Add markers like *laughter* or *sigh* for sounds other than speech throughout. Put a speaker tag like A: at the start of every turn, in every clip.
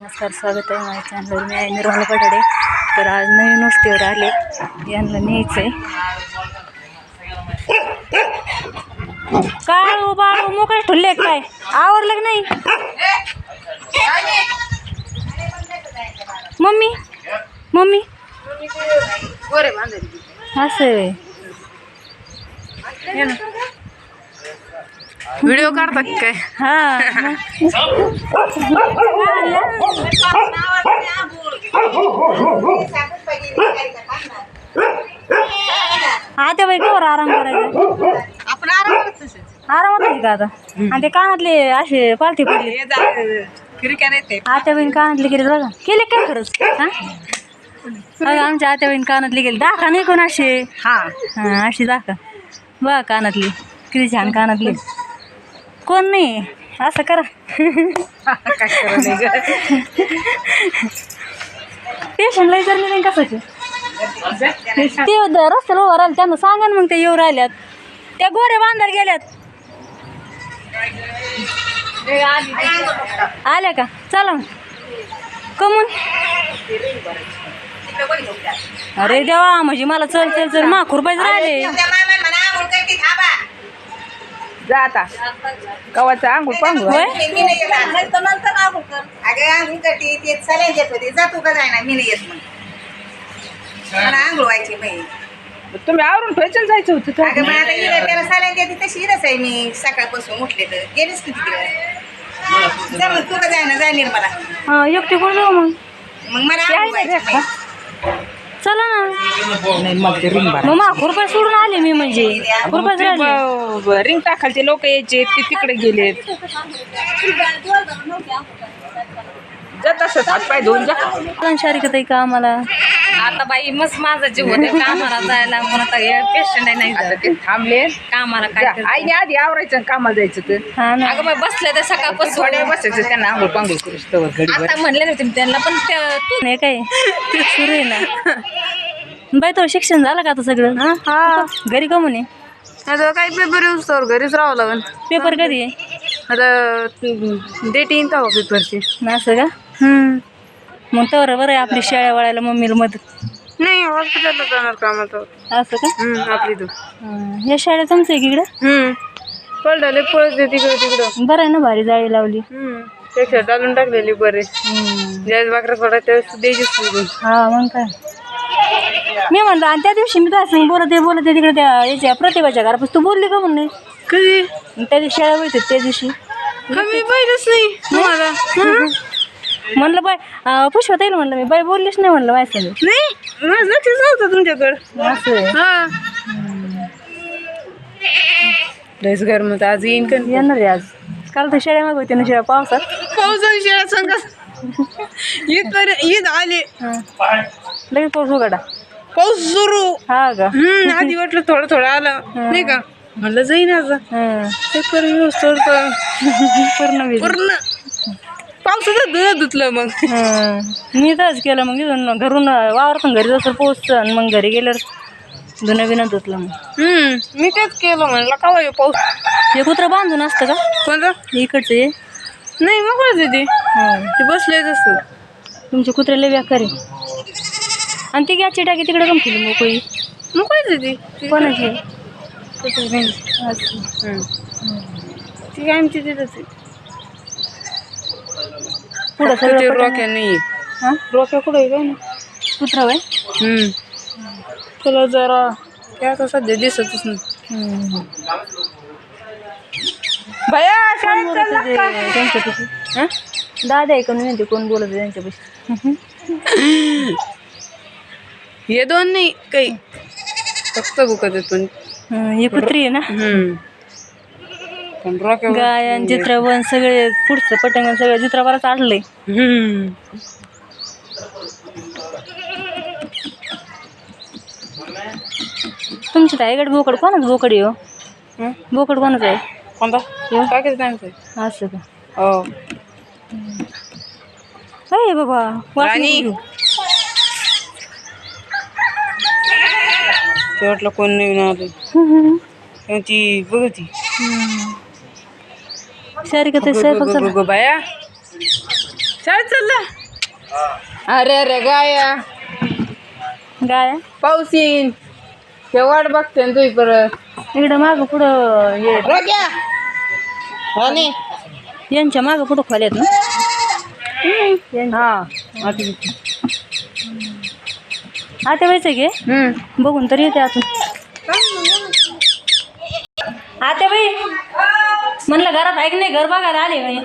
A: नमस्कार स्वागत आहे माझ्या चॅनलवर मी आहे निर्मला पठाडे. तर आज नवीन वस्तीवर आले. यांना न्यायचं आहे काय हो बाळ मोकळे ठुल्ले काय? आवरलं की नाही? मम्मी? मम्मी? असं आहे. ये ना.
B: व्हिडिओ काढतात काय?
A: हा. आता बाई कवर आराम करायचा
B: आपण आरामात
A: आरामात आहे का आता? आणि ते कानातले असे पालथी पडले.
B: फिरक्या येते
A: आत्या बहीण कानातले गेले बघा. केले काय खरंच? हा? अगं, आमच्या आत्या बहीण कानातले गेले दाखा नाही कोण असे?
B: हा.
A: हा अशी दाखा. बघा कानातली. किती छान कानातली. कोण नाही. असं करा. पेशंटला विचारले नाही कसाचे ते रस्त्याला उभं राहिले त्यांना सांगा ना मग ते येऊ राहिल्यात. त्या गोरे बांधायला गेल्यात. आल्या का? चला मग. कमून. अरे देवा म्हणजे मला चल चल चल. माखूर पाहिजे राहिले.
B: जा आता. कवाचा आंघोळ पांघोळ
A: होय
C: आंघोळ व्हायची बाई.
B: तुम्ही आवरून फॅशन जायचं होतं का?
C: अगं मग आता हिला त्याला साल्या देते तशी हिरच आहे मी. सकाळपासून उठले तर. गेलीच किती दिवस? जा मग तू का जायना जाय मला.
A: हा एकटी कोण जाऊ मग?
C: मग मला आंघोळ व्हायची बाई.
A: चला ना.
B: नाही मग ते रिंग
A: मग माखूर पाय सोडून आले मी म्हणजे. खुरपाच राहिले
B: रिंग टाकायचे लोक यायचे ते तिकडे गेलेत. जात असत हात पाय धुवून जा.
A: शारिका ताई का आम्हाला?
D: आता बाई मस्त माझा जीव होते. कामाला जायला पण आता हे पेशंट आहे नाही
B: आता
D: जात.
B: ते थांबले.
D: कामाला काय. करते?
B: आईने आधी आवरायचं आणि कामाला जायचं तर
A: हा ना.
D: अगं बाई बसले तर सकाळपासून.
B: थोड्या बसायचं त्यांना आंघोळ पांघोळ करू. तवर
D: आता म्हणले नव्हते मी त्यांना पण त्या- तू
A: नाही काय सुरू आहे ना. बाई तो शिक्षण झालं का आता सगळं? हा? घरी का म्हणे?
B: आता काही पेपर येऊस तर घरीच राहावं लागेल
A: पेपर कधी आहे?
B: आता डेट येईन का पेपरची
A: असं का? मग तर बरं आहे आपली शाळा वळायला मम्मीला मदत.
B: नाही हॉस्पिटलला जाणार कामाचं.
A: असं का?
B: हम्म, आपली तू
A: हा. या शाळेत तुमचं आहे इकडं.
B: हम्म. पळडाले पळत तिकडं तिकडं.
A: बरं आहे ना भारी जाळी लावली.
B: हम्म. पेक्षा डालून टाकलेली बरे. ज्यावेळेस बाकरा थोडा त्यावेळेस द्यायची सोडून
A: हा मग काय? मी म्हणलं आणि त्या दिवशी मी सांग बोलत आहे बोलत आहे तिकडे त्या याच्या प्रतिभाच्या घरापासून तू बोलली का म्हणले
B: कधी?
A: त्या दिवशी शाळा होते त्या दिवशी.
B: कमी पाहिजेच नाही? तुम्हाला?
A: म्हणलं बाय पुष्पा ताईल म्हणलं मी बाई बोललीच नाही म्हणलं माझ्या संग.
B: नाही माझं लक्षच नव्हतं तुमच्याकडं.
A: असं.
B: हा. लयच गरम होतं आज येईन का?
A: येणार आहे आज. काल तर शाळा मागवते ना शाळा पावसात.
B: पावसाची शाळा सांगा ईद पर्यंत ईद आले.
A: हा. लगेच पाऊस उघडा.
B: पाऊस सुरू.
A: हा का?
B: हम्म आधी वाटलं थोडं थोडं आलं. नाही का? म्हणलं जाईन आज.
A: हा. *laughs* पूर्ण.
B: पूर्ण. पावसाचं धुणं धुतलं मग.
A: हा. मी तरच केलं मग इथून घरून वावरातून घरी जसं पोचतं आणि मग घरी गेल्यावर धुणं बिनं धुतलं मग.
B: हम्म मी तेच केलं म्हणलं का बाई पाऊस.
A: हे कुत्रं बांधून असतं का?
B: कोणतं?
A: इकडचं हे.
B: नाही मोकळच आहे ते.
A: हा.
B: ते बसले तसं.
A: तुमचे कुत्र्याला व्याकारी आणि ती गॅसची टाकी तिकडे कम केली मोकळी
B: मोकळच आहे ती.
A: कोणाची. असं.
B: ती काय आमची तिथंच आहे.
A: पुढं
B: फक्त ते
A: सगळं पटकन-
B: रोक्या नाही
A: हा?
B: रोक्या कुठं आहे काय ना
A: कुत्रा बाय
B: हम्म. तुला जरा काय आता सध्या दिसतच नाही.
A: हम्म.
B: भया
A: कोण
B: शाळेत
A: बोलत
B: चालला
A: होते
B: का?
A: त्यांच्यापाशी? हा? दादा कोण म्हणते कोण बोलत त्यांच्यापाशी?
B: हे दोन नाही काही. फक्त बुकत आहेत पण
A: हं, ही कुत्री आहे ना?
B: हम्म.
A: गायन चित्रवन सगळे पुढचं पटंगण सगळं आडलंय
B: हम्म.
A: तुमच्या ताईकडे बोकड कोणाच बोकड आहे हो? हं? बोकड कोणाच आहे?
B: कोणता? काय
A: असं का?
B: हो.
A: अय बाबा वासनी
B: राणी.
A: घेऊ.
B: ते वाटलं कोण नवीन आलं ती बघ ती
A: हं. सारिका ते स्वयंपाक चालू
B: बाया. शाळेत चालला अरे अरे गाया.
A: गाय?
B: पाऊस येईन. ते वाट बघते ना तुम्ही परत.
A: इकडं मागं पुढं हे
C: आणि?
A: यांच्या मागं पुढं खोल्यात ना.
B: हा.
A: आता व्हायचं घे
B: हम्म.
A: बघून तर येते आतून आता बाई म्हणलं घरात ऐक नाही घर बघायला आले बाई.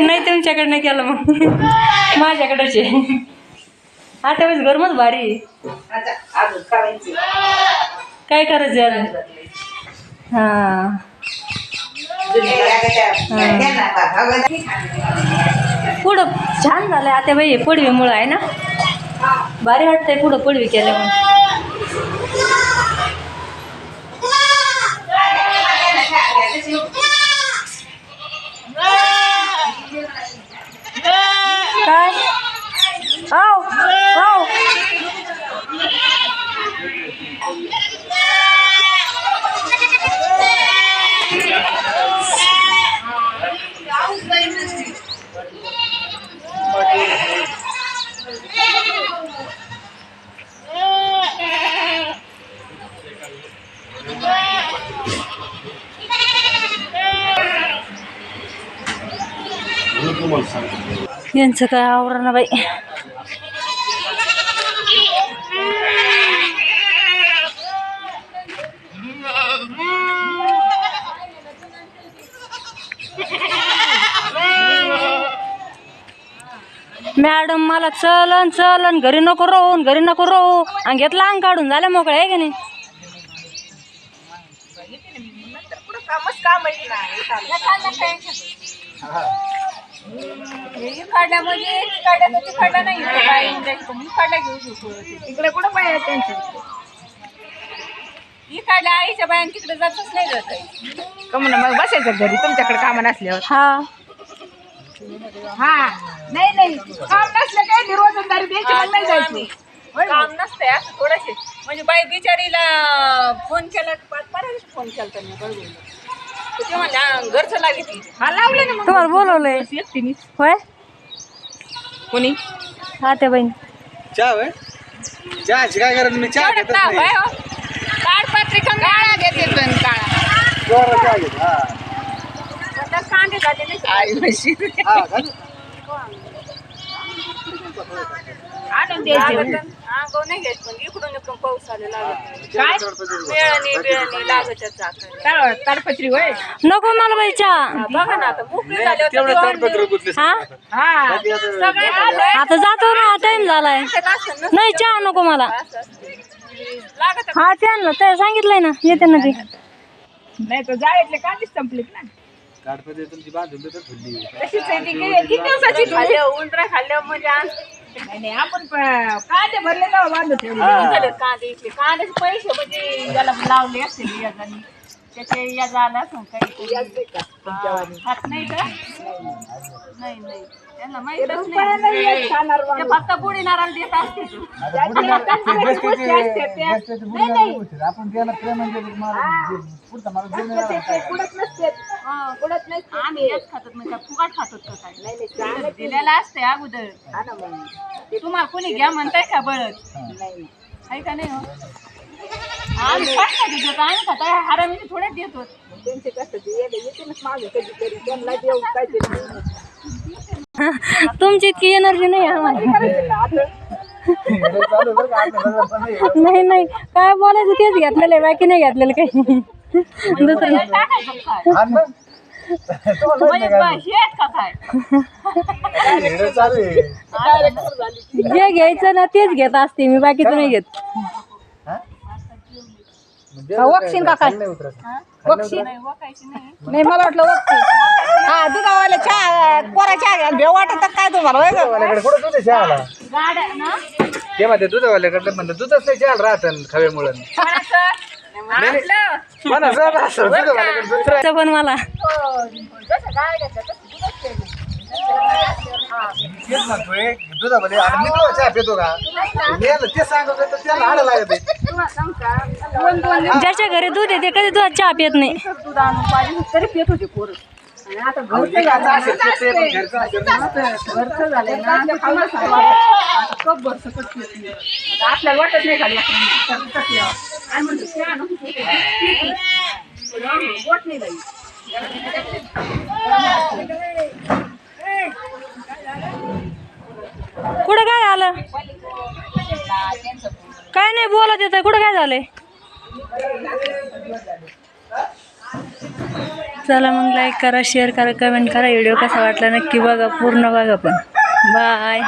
A: नाही तुमच्याकडे नाही केलं मग. माझ्याकडेच. आहे आता वेळेस गरमच भारी काय करायचं अजून? हां. पुढं छान झालंय. आता बाई पडवीमुळं आहे ना? भारी वाटतंय पुढं पडवी केल्यामुळे. Yeah. यांचं काय ना बाई? मॅडम मला चलन चलन. घरी नको राहून घरी नको राहू. आणि घेतला अंग काढून झाल्या मोकळ्या आहे का नाही?
C: इकडे कुठं पाहिजे त्यांचं?
D: इकडल्या आईच्या बायान तिकडे जातच नाही जात.
C: कमून मग बसायचं घरी तुमच्याकडे कामं नसल्यावर.
A: हा.
C: हा. नाही नाही. काम नसलं काय? नाही रोजंदारी द्यायची मग नाही जायची.
D: काम नसतंय असं थोडंसे म्हणजे बाई बिचारीला फोन केला परत फोन केला त्यांनी बरोबर. "हा, घरचं लागितली
C: हा लावलं ना मग.
A: तुम्हाला बोलवलंय.
C: एकटीनीच.
A: होय?
C: कोणी?
A: हा त्या बहीण.
E: चहा होय? चहाची काय गरज मी चहा घेतच नाही.
D: हो.
C: काळा घेते पण काळा.
E: जोरात चहा घेतो हा.
D: आता कांदे झाले नाही.
C: आई म्हशी.
E: हा?
C: आणून द्यायचे.
D: लागत हा गो नाही घेत पण इकडून इकडून पाऊस आलेला लागत.
C: काय?
D: वेळाने वेळाने लागत चाकरी
C: ताड- ताडपत्री होय?
A: नको मला बाई चहा
D: बघा ना आता मोकळी झाली होती
E: तेवढं
D: ती
E: ताडपत्र गुंतले
A: हा?
C: हा.
D: सगळे आले.
A: आता जातो ना टाइम झालाय. नाही चहा नको मला.
D: लागत
A: हा ते आणलं. ते सांगितलंय ना येते ना ती.
C: नाही तर जाळ्यातले कांदेच संपलेत ना.
E: ताडपत्री तुमची बांधून देतात फुलली
C: तशीच आहे ती. किती किती दिवसाची तू?
D: खाल्ल्या उंदरा खाल्ल्या म्हणजे आज
C: नाही नाही आपण प- कांदे भरले ना बांधून ठेवले.
D: झाले कांदे इथले. कांद्याचे पैसे म्हणजे याला लावले असतील याजाने. त्याचे याज आला असं काही हा. खात नाही का? नाही नाही. त्यांना माहितच नाही.
C: खाणार
D: ते फक्त बुडी नारळ देत असते ते.
E: आपण त्याला प्रेम पुढचा मला देऊन येणार काय?
D: हा. आम्ही हेच खातात म्हणजे फुगाट खातात का काय? दिलेला असते अगोदर. तुम्हाला कोणी घ्या म्हणताय का बळत आहे का नाही हो? आम्ही खात देतो. आम्ही खाताय हरामीने थोडे देतो
A: तुमची इतकी एनर्जी नाही आम्हाला
E: चालू बरं का? आता सगळं बंद आहे.
A: नाही नाही. काय बोलायचं तेच घेतलेलं आहे बाकी नाही घेतलेलं काही. दुसरं जे घ्यायचं ना तेच घेत असते मी बाकीचं नाही घेत.
C: वक्शीन का काय
E: नाही
D: नाही नाही.
C: नाही मला वाटलं वक्शीन. हा दुधावाला चहा कोरा चहा घ्या भेव वाटत काय तुम्हाला होय गं?
E: दुधावाल्याकडे कुठं दूध आहे चहाला?
D: गाड्या ना?
E: ते म्हणते म्हणलं दूधच नाही चहाला राहतं खव्यामुळं.
D: आपलं.
E: म्हणा जर असं दुधावाल्याकडे दूध. राहतं.
A: तर पण मला
D: जसं गाय घेतलं तसं दूधच पेलं.
E: तेच म्हणतोय दुधावाले आता मी तुला चहा पितो का मी याला ते सांगतो तर त्याला हाडं लागत आहे.
B: तुम्हाला सांग का दोन दोन दिवस
A: ज्याच्या घरी दूध येते कधी दूध चहा पित नाही
B: दूध आणून पाहिजे तरी पित होते पोरं आणि आता घरचं झालं
E: असेल ते ते पण घरचं असेल ना.
B: घरचं झालं ना तर तुम्हाला सांगू आता कप भर सकट पित नाही. आता आपल्याला वाटत नाही खाली आणि म्हणतो चहा नको पिऊ. पी की. पण गोट नाही बाई
A: कुठं काय झालं आवाज येतोय कुठं काय झालंय? चला मग लाईक करा शेअर करा कमेंट करा. व्हिडिओ कसा वाटला नक्की बघा. पूर्ण बघा पण. बाय